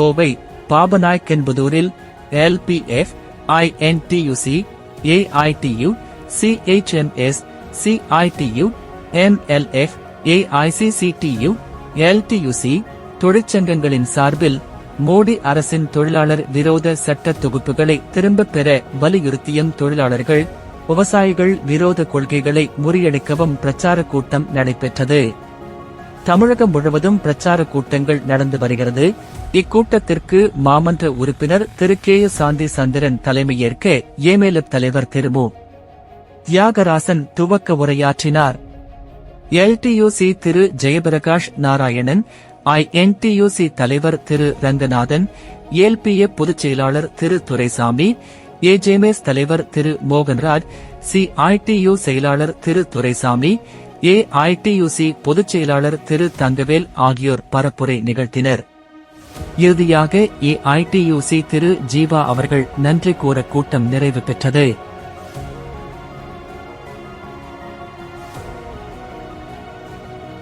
Kovai பாபநாய்க்கென்புதூரில் LPF INTUC AITU CHMS CITU MLF AICCTU LTUC தொழிற்சங்கங்களின் சார்பில் மோடி அரசின் தொழிலாளர் விரோத சட்ட தொகுப்புகளை திரும்பப் பெற வலியுறுத்தியும் தொழிலாளர்கள் விவசாயிகள் விரோத கொள்கைகளை முறியடிக்கவும் பிரச்சார கூட்டம் நடைபெற்றது. தமிழகம் முழுவதும் பிரச்சார கூட்டங்கள் நடந்து வருகிறது. இக்கூட்டத்திற்கு மாமன்ற உறுப்பினர் திரு கே சாந்தி சந்திரன் தலைமையேற்க ஏமேலப் தலைவர் திரு மு. தியாகராசன் துவக்க உரையாற்றினார். எல்டியூசி திரு ஜெயபிரகாஷ் நாராயணன் ஐஎன்டியூசி தலைவர் திரு ரங்கநாதன் ஏல்பிஏ பொதுச் செயலாளர் திரு துரைசாமி ஏஜேமேஸ் தலைவர் திரு மோகன்ராஜ் சிஐடியு செயலாளர் திரு துரைசாமி ஏஐடியுசி பொதுச் செயலாளர் திரு தங்கவேல் ஆகியோர் பரப்புரை நிகழ்த்தினர். இறுதியாக ஏஐடியுசி திரு ஜீவா அவர்கள் நன்றி கூற கூட்டம் நிறைவு பெற்றது.